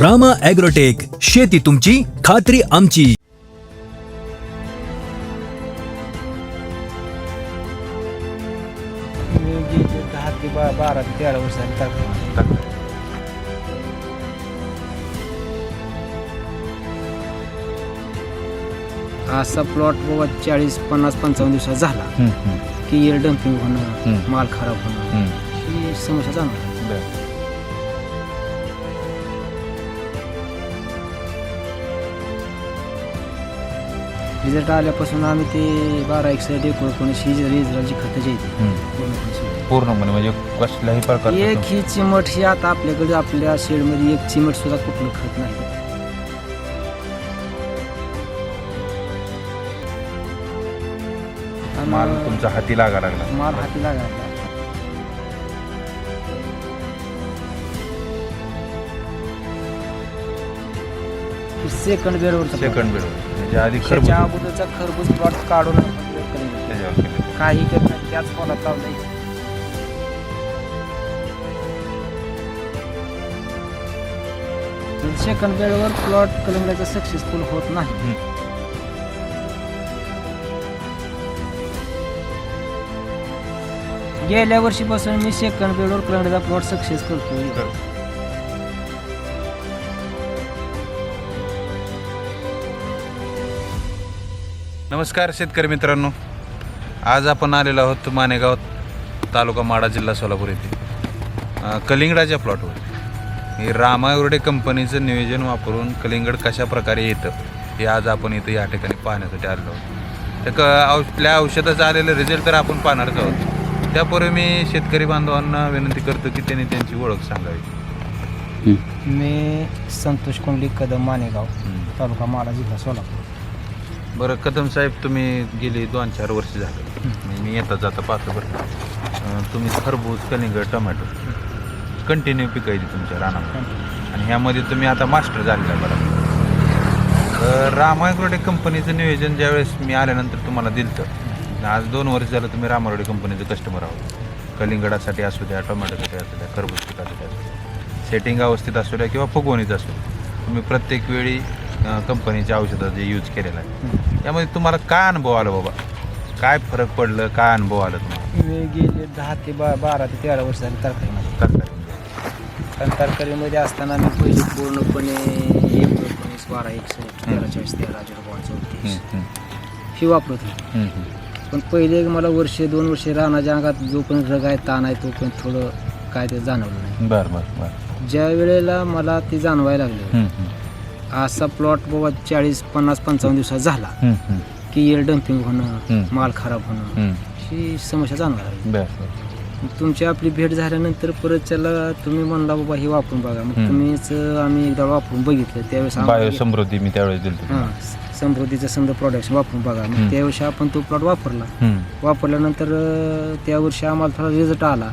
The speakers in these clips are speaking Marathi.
रामा ॲग्रोटेक शेती तुमची खात्री आमची. मी गेले दहा ते बा बारा ते तेरा वर्षांनी टाकतो असा प्लॉट बाबा चाळीस पन्नास पंचावन्न दिवसात झाला. की एअर डम्पिंग होणं. माल खराब होणं ही समस्या जाणवली. रिझल्ट आल्यापासून आम्ही ते बारा एकशे एकोणीस ही रिझल्टची खतं जी आहेत पूर्णपणे म्हणजे कसल्याही प्रकार एक ही चिमट ही आता आपल्याकडे आपल्या शेडमध्ये एक चिमट सुद्धा कुठलं खत नाही. आणि माल तुमचा हाती लागा लागला. माल हाती लागायला सेकंड बेडवरचा सेकंड बेड म्हणजे आधी त्याच्या खरबूज अगोदरचा खरबूज प्लॉट काढून आपण हे करून त्याच्यावर केलं. काही नाही त्याच फॉलात लावलंय सेकंड बेडवर प्लॉट कलंगडाचा सक्सेसफुल होत नाही हम्म. गेल्या वर्षीपासून मी सेकंड बेडवर कलंगडाचा प्लॉट सक्सेस करतोय कर. नमस्कार शेतकरी मित्रांनो. आज आपण आलेलो आहोत मानेगाव तालुका माडा जिल्हा सोलापूर येथे. कलिंगडाच्या प्लॉटवर हे रामायुर्डे कंपनीचं नियोजन वापरून कलिंगड कशा प्रकारे येतं हे आज आपण इथं या ठिकाणी पाहण्यासाठी आलेलो आहोत. तर क आपल्या औषधाचं आलेलं रिझल्ट तर आपण पाहणारच आहोत. त्यापूर्वी मी शेतकरी बांधवांना विनंती करतो की त्यांनी त्यांची ओळख सांगावी. मी संतोष कोंडली कदम मानेगाव तालुका माडा जिल्हा सोलापूर. बरं कदम साहेब तुम्ही गेली दोन चार वर्ष झालं. मी येता जाता पाहतो बरं. अं, तुम्ही खरबूज कलिंगड टोमॅटो कंटिन्यू पिकायची तुमच्या रानामध्ये. आणि ह्यामध्ये तुम्ही आता मास्टर झालेला बरं? रामायग्रोडे कंपनीचं नियोजन ज्यावेळेस मी आल्यानंतर तुम्हाला दिलं तर आज दोन वर्ष झालं तुम्ही रामारोडे कंपनीचं कस्टमर आहोत. कलिंगडासाठी असू द्या टोमॅटोसाठी असू द्या खरबूज पिकासाठी असू द्या. सेटिंग अवस्थेत असू द्या किंवा फुगवणीत असू द्या. तुम्ही प्रत्येक वेळी कंपनीच्या औषधाचा जे यूज केलेला आहे. यामध्ये तुम्हाला काय अनुभव आला बाबा? काय फरक पडलं? काय अनुभव आला तुम्हाला? मी गेले दहा ते बा बारा ते तेरा वर्ष झाली तरकारीमध्ये तरकारी कारण तरकारीमध्ये असताना मी पहिले पूर्णपणे एक एकोणीस बारा एकशे तेरा चाळीस तेरा झिरो पाच चौतीस ही वापरत होतो. पण पहिले मला वर्ष दोन वर्ष रानाच्या अंगात जो पण रग आहे ताण आहे तो पण थोडं काय ते जाणवलं नाही. बरं बरं बरं. ज्या वेळेला मला ते जाणवायला लागलं. असा प्लॉट बाबा चाळीस पन्नास पंचावन्न दिवसात झाला. की एअर डम्पिंग होणं. माल खराब होणं. ही समस्या जाणवायला लागली तुमची आपली भेट झाल्यानंतर परत त्याला तुम्ही म्हणला बाबा हे वापरून बघा मग. तुम्हीच आम्ही एकदा वापरून बघितलं त्यावेळेस समृद्धी मी त्यावेळेस दिली हां समृद्धीचं समजा प्रोडक्ट वापरून बघा. मग त्या वर्षी आपण तो प्लॉट वापरला वापरल्यानंतर त्या वर्षी आम्हाला थोडा रिझल्ट आला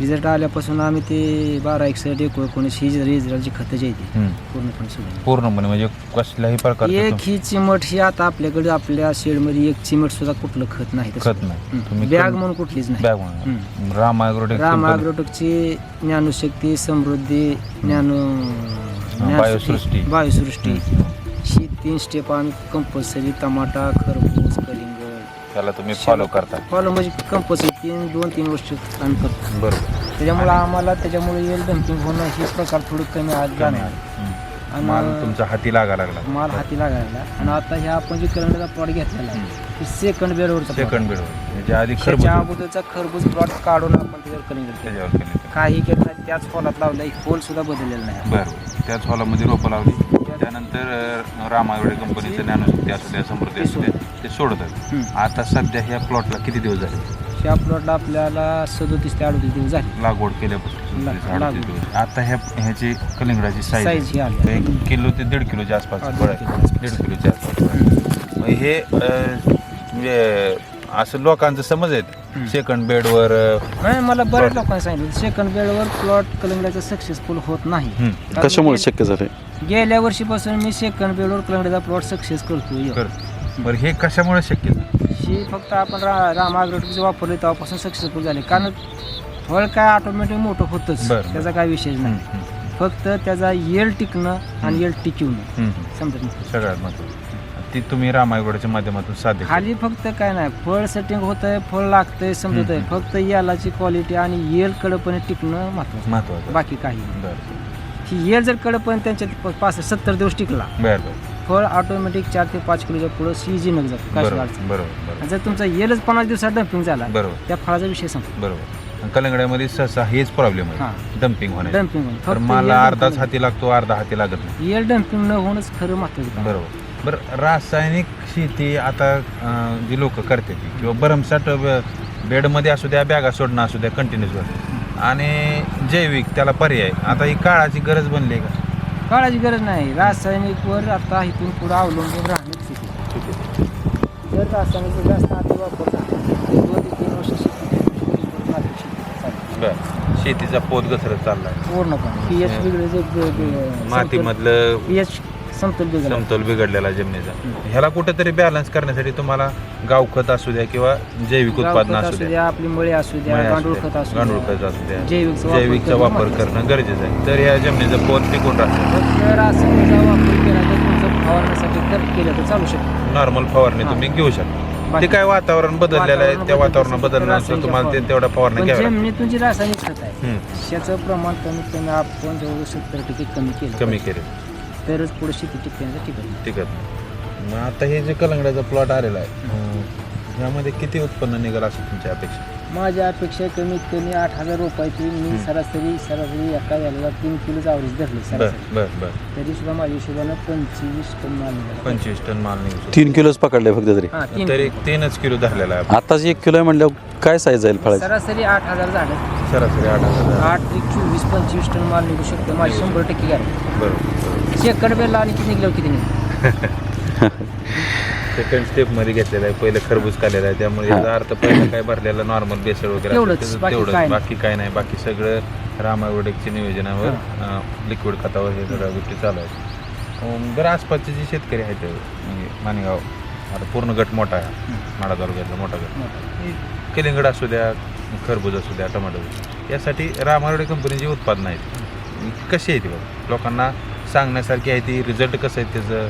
रिझल्ट आल्यापासून आम्ही ते बारा एकशे एकोणीस ही रिझल्टची खतं जी आहेत ती पूर्णपणे सोडली पूर्णपणे म्हणजे कसल्याही प्रकार एक ही चिमट ही आता आपल्याकडे आपल्या शेडमध्ये एक चिमट सुद्धा कुठलं खत नाही खत नाही. तुम्ही बॅग म्हणून कुठलीच नाही. बॅग म्हणून. राम ॲग्रोटेक राम अग्रोटेकची ज्ञानशक्ती समृद्धी ज्ञानो ज्ञानशक्ती, बायोसृष्टी. बायोसृष्टी. ही तीन स्टेप आम्ही कंपल्सरी टमाटा खरबूज त्याला तुम्ही फॉलो करता. फॉलो म्हणजे कंपल्सरी तीन दोन तीन वर्ष आम्ही करतो. बरोबर. त्याच्यामुळे आम्हाला त्याच्यामुळे येल डम्पिंग होणं हे प्रकार थोडं कमी आज जाणार. हम्म. आणि माल तुमचा हाती लागा लागला. माल हाती लागायला आणि आता ह्या आपण जे करंटचा प्लॉट घेतलेला आहे सेकंड बेडवरचा plot. सेकंड बेड म्हणजे आधी खरबूज त्याच्या अगोदरचा खरबूज प्लॉट काढून आपण त्याच्यावर कलिंगड केलं. त्याच्यावर केले. काही केलं नाही त्याच फॉलात लावलं होल सुद्धा बदललेलं नाही. बरं. त्याच हॉलामध्ये रोपं लावली. त्यानंतर अं, राम ॲग्रो कंपनीचं ज्ञानशक्ती असू द्या समृद्धी असू द्या ते सोडत आहे हम्म. आता सध्या ह्या प्लॉटला किती दिवस झाले ह्या प्लॉटला आपल्याला सदोतीस ते अडतीस दिवस झाले लागवड केल्यापासून ला- अडतीस लागवड. दिवस. आता ह्या ह्याची कलिंगडाची साईज साईज ही आली एक किलो ते दीड किलोच्या आसपास हा, फळ दीड आहे. किलोच्या दीड किलोच्या आसपास फळ आहे. मग हे अं, म्हणजे असं लोकांचं समज आहे सेकंड बेडवर नाही मला बऱ्याच लोकांनी सांगितलं सेकंड बेडवर प्लॉट कलिंगडाचा सक्सेसफुल होत नाही. कशामुळे गेल्या- शक्य झाले गेल्या वर्षीपासून मी सेकंड बेडवर कलिंगडाचा प्लॉट सक्सेस करतोय. कर. बरं हे कशामुळे शक्य? झालं? ही फक्त आपण रा राम अग्रोटेकचं वापरले तेव्हापासून सक्सेसफुल झाले. कारण फळ काय ऑटोमॅटिक मोठं होतच. त्याचा काय विषय नाही. फक्त त्याचा येल टिकणं आणि येल टिकवणं. समजत नाही. सगळ्यात महत्त्वाचं. ती तुम्ही रामायगडच्या माध्यमातून साध्य केली. खाली फक्त काय नाही फळ सेटिंग होतंय फळ लागतंय समजत आहे फक्त यालाची क्वालिटी आणि येल कडपणे टिकणं महत्वाचं महत्त्वाचं. बाकी काही नाही. बरं ही येल जर कडपणे त्यांच्यात प- पाच सत्तर दिवस टिकला बरं बरं. फळ ऑटोमॅटिक चार ते पाच किलोच्या पुढं सीजीनं जातो. काय बरोबर अडचण बरोबर नाही. बरोबर आणि जर तुमचा येलच पन्नास दिवसात डम्पिंग झाला बरोबर. त्या फळाचा विषय संपला. बरोबर. आणि कलिंगड्यामध्ये सहसा हेच प्रॉब्लेम आहे. हां. डम्पिंग होणे. डम्पिंग. तर मला अर्धाच हाती लागतो अर्धा हाती लागत नाही. येल डम्पिंग न होणंच खरं महत्वाचं काम. बरोबर. बरं रासायनिक शेती आता अं, जी लोक करते ती किंवा भरमसाठ ब- बेडमध्ये असू द्या बॅगा सोडणं असू द्या कंटिन्यूस आणि जैविक त्याला पर्याय. आता ही काळाची गरज बनली आहे का? काळाची गरज नाही. रासायनिक वर आता इथून पुढे अवलंबून राहणं चुकीचं आहे. जर रासायनिक जास्त आधी वापर झाला, तर दोन ते तीन वर्ष शेती माती शेती चालते. बरं. शेतीचा पोत घसरत चाललाय. पूर्णपणे. पी एच मातीमधलं पी एच समतोल बिघडला. समतोल बिघडलेला जमिनीचा. ह्याला कुठेतरी बॅलन्स करण्यासाठी तुम्हाला गावखत असू द्या किंवा जैविक उत्पादन गावखत असू असू द्या. द्या आपली मळी असू द्या असू गांडूळ द्या, खत असू गांडूळ द्या खत असू द्या. जैविकचा वापर जैविकचा करणं वापर महत्त्वाचं. करणं गरजेचं आहे. तर या जमिनीचं पोत टिकून राहतं? वापर केला तर तुमचं फवारण्यासाठी तर केलं तर चालू शकतं. नॉर्मल फवारणी हां. तुम्ही घेऊ शकता. ते बाकी- काय वातावरण बदललेलं आहे? त्या वातावरण वातावरण तुम्हाला ते. तेवढा फवारणी पण घ्यावी लागते. जमिनीतून जी रासायनिक खत आहे हम्म, त्याचं प्रमाण कमीत कमी आपण जवळ सत्तर टक्के कमी केलं कमी केले. तरच पुढे शेती टिकण्याचं टिकत टिकत नाही. मग आता हे जे कलंगड्याचा प्लॉट आलेला आहे यामध्ये किती उत्पन्न निघाल असं तुमची अपेक्षा? माझ्या अपेक्षा कमीत कमी आठ हजार रुपयाची मी सरासरी सरासरी एका याला तीन किलो आवरेज धरले सरासरी. बर बर. तरी सुद्धा माझ्या हिशोबानं पंचवीस टन माल निघाला. पंचवीस टन माल निघू शकतो. तीन किलोच पकडले फक्त तरी. हा तीन तरी. तीनच किलो धरलेला आहे आताच एक किलो आहे म्हणल्यावर काय साईज जाईल फळाची? सरासरी आठ हजार झालं. सरासरी आठ हजार. आठ ते चोवीस पंचवीस टन माल निघू शकतो. माझी शंभर टक्के गॅरंटी बरोबर. शेकड बेला आणि किती निघलं सेकंड स्टेपमध्ये घेतलेला आहे. पहिलं खरबूज काढलेलं आहे. त्यामुळे याचा अर्थ पहिलं काय भरलेलं नॉर्मल बेसळ वगैरे तेवढंच, त्याचं बाकी तेवढंच. काय नाही. बाकी काय नाही. बाकी सगळं रामायवडेकच्या नियोजनावर लिक्विड खतावर हे सगळ्या गोष्टी चालू आहेत. अं, बरं आसपासचे जे शेतकरी आहेत म्हणजे माणगाव आता पूर्ण गट मोठा आहे. माडा तालुक्यातला मोठा गट. कलिंगड असू द्या खरबूज असू द्या टोमॅटो यासाठी रामारोडे कंपनीची उत्पादनं आहेत. कशी आहे ती बघ? लोकांना सांगण्यासारखी आहे ती रिझल्ट कसं आहे त्याचं?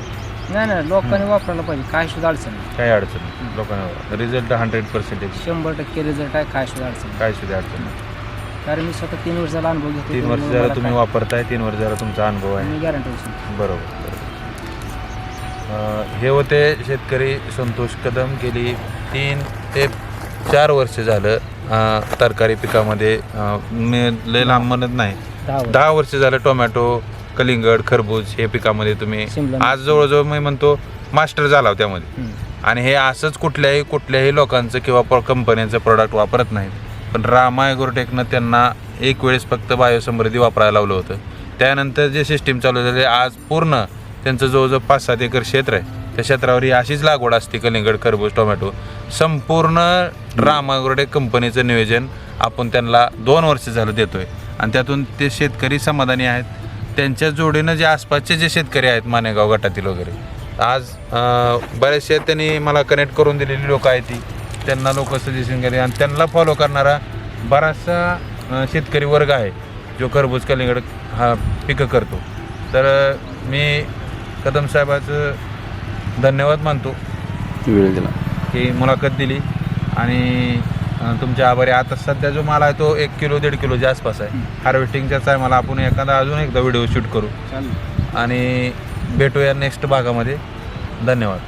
नाही नाही लोकांनी वापरायला पाहिजे काय सुद्धा अडचण नाही. काय अडचण नाही. लोकांना रिझल्ट हंड्रेड पर्सेंटेज शंभर टक्के रिझल्ट आहे काय सुद्धा अडचण नाही. काय सुद्धा अडचण नाही. कारण मी स्वतः तीन वर्षाला अनुभव घेतो तीन वर्ष झालं तुम्ही वापरताय तीन वर्ष झाला तुमचा अनुभव आहे. मी गॅरंटी बरोबर. अं, हे होते शेतकरी संतोष कदम गेली तीन ते चार वर्ष झालं अं, तरकारी पिकामध्ये अं, मी लय लांब म्हणत नाही. दहा वर्ष. दहा वर्ष झालं टोमॅटो कलिंगड खरबूज हे पिकामध्ये तुम्ही शिमला आज जवळजवळ मी म्हणतो मास्टर झाला त्यामध्ये. आणि हे असंच कुठल्याही कुठल्याही लोकांचं किंवा कंपन्यांचं प्रोडक्ट वापरत नाहीत. पण रामा ॲग्रोटेकनं त्यांना एक वेळेस फक्त बायोसमृद्धी वापरायला लावलं होतं. त्यानंतर जे सिस्टीम चालू झाले आज पूर्ण त्यांचं जवळजवळ पाच सात एकर क्षेत्र आहे. त्या क्षेत्रावर ही अशीच लागवड असते कलिंगड खरबूज टोमॅटो. संपूर्ण राम कंपनीचं नियोजन आपण त्यांना दोन वर्ष झालं देतोय. आणि त्यातून ते शेतकरी समाधानी आहेत. त्यांच्या जोडीनं जे आसपासचे जे शेतकरी आहेत मानेगाव गटातील वगैरे आज बरेचसे त्यांनी मला कनेक्ट करून दिलेली लोक आहेत ती. त्यांना लोक सजेशन केले आणि त्यांना फॉलो करणारा बराचसा शेतकरी वर्ग आहे जो खरबूज कलिंगड हा पिकं करतो. तर मी कदम साहेबाचं धन्यवाद मानतो. वेळ दिला. की मुलाखत दिली आणि तुमचे आभारी. आता सध्या जो माल आहे तो एक किलो दीड किलोच्या आसपास आहे. हार्वेस्टिंगच्याच आहे. मला आपण एखादा अजून एकदा व्हिडिओ शूट करू. आणि भेटूया नेक्स्ट भागामध्ये. धन्यवाद.